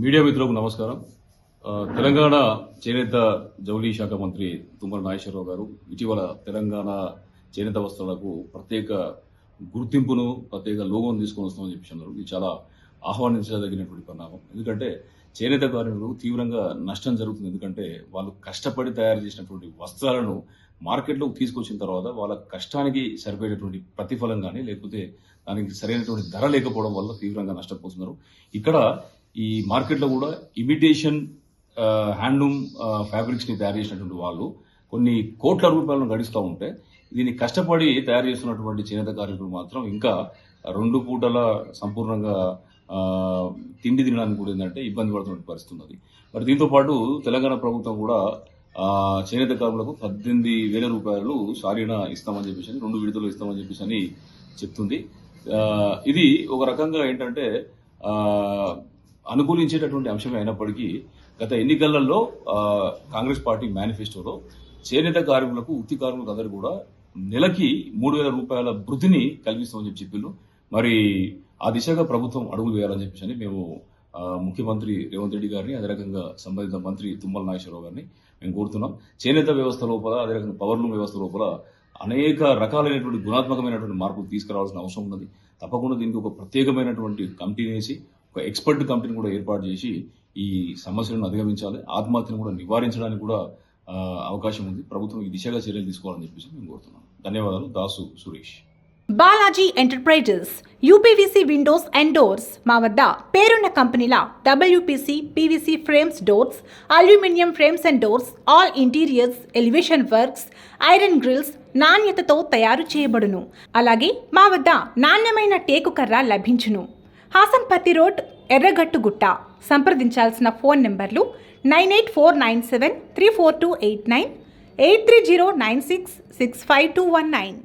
Media మిత్రులకు నమస్కారం. తెలంగాణ చేనేత జౌళి శాఖ మంత్రి తుమ్మల నాగేశ్వరరావు గారు ఇటీవల తెలంగాణ చేనేత వస్త్రాలకు ప్రత్యేక గుర్తింపును ప్రత్యేక లోగోను తీసుకొని వస్తామని చెప్పి అన్నారు. ఇది చాలా ఆహ్వానించదగినటువంటి పరిణామం. ఎందుకంటే చేనేత కార్మికులు తీవ్రంగా నష్టం జరుగుతుంది. ఎందుకంటే వాళ్ళు కష్టపడి తయారు చేసినటువంటి వస్త్రాలను మార్కెట్లోకి తీసుకొచ్చిన తర్వాత వాళ్ళ కష్టానికి సరిపోయేటటువంటి ప్రతిఫలం కానీ లేకపోతే దానికి సరైనటువంటి ధర లేకపోవడం వల్ల తీవ్రంగా నష్టపోతున్నారు. ఇక్కడ ఈ మార్కెట్లో కూడా ఇమిటేషన్ హ్యాండ్లూమ్ ఫ్యాబ్రిక్స్ని తయారు చేసినటువంటి వాళ్ళు కొన్ని కోట్ల రూపాయలను గడిస్తూ ఉంటే దీన్ని కష్టపడి తయారు చేస్తున్నటువంటి చేనేత కార్మికులు మాత్రం ఇంకా రెండు పూటల సంపూర్ణంగా తిండి తినడానికి కూడా ఏంటంటే ఇబ్బంది పడుతున్న పరిస్థితి ఉన్నది. మరి దీంతో పాటు తెలంగాణ ప్రభుత్వం కూడా చేనేత కార్మికులకు పద్దెనిమిది వేల రూపాయలు సారీన ఇస్తామని చెప్పేసి అని, రెండు విడుదల ఇస్తామని చెప్పేసి అని చెప్తుంది. ఇది ఒక రకంగా ఏంటంటే అనుకూలించేటటువంటి అంశమే అయినప్పటికీ గత ఎన్నికలలో కాంగ్రెస్ పార్టీ మేనిఫెస్టోలో చేనేత కార్మికులకు వృత్తి కార్మికులకు అందరూ కూడా నెలకి మూడు వేల రూపాయల వృద్ధిని కల్పిస్తామని చెప్పి చెప్పిండ్రు మరి ఆ దిశగా ప్రభుత్వం అడుగులు వేయాలని చెప్పేసి మేము ముఖ్యమంత్రి రేవంత్ రెడ్డి గారిని అదే రకంగా సంబంధిత మంత్రి తుమ్మల నాగేశ్వరరావు గారిని మేము కోరుతున్నాం. చేనేత వ్యవస్థ లోపల అదే రకంగా పవర్ లూమ్ వ్యవస్థ లోపల అనేక రకాలైనటువంటి గుణాత్మకమైనటువంటి మార్పులు తీసుకురావాల్సిన అవసరం ఉన్నది. తప్పకుండా దీనికి ఒక ప్రత్యేకమైనటువంటి కమిటీని వేసి ఒక ఎక్స్పర్ట్ కమిటీని కూడా ఏర్పాటు చేసి ఈ సమస్యలను అధిగమించాలి ఆత్మహత్యను కూడా నివారించడానికి కూడా అవకాశం ఉంది. ప్రభుత్వం ఈ దిశగా చర్యలు తీసుకోవాలని చెప్పేసి మేము కోరుతున్నాం ధన్యవాదాలు. Dasu Suresh. Balaji enterprises UPVC windows and doors మా వద్ద పేరున్న కంపెనీల WPC PVC frames doors aluminium frames and doors all interiors elevation works iron grills నాణ్యతతో తయారు చేయబడును. అలాగే మా వద్ద నాణ్యమైన టేకు కర్ర లభించును. హాసన్పత్తి రోడ్ ఎర్రగట్టుగుట్ట. సంప్రదించాల్సిన ఫోన్ నెంబర్లు nine eight four nine seven three four two eight nine eight three zero nine six six five two one nine.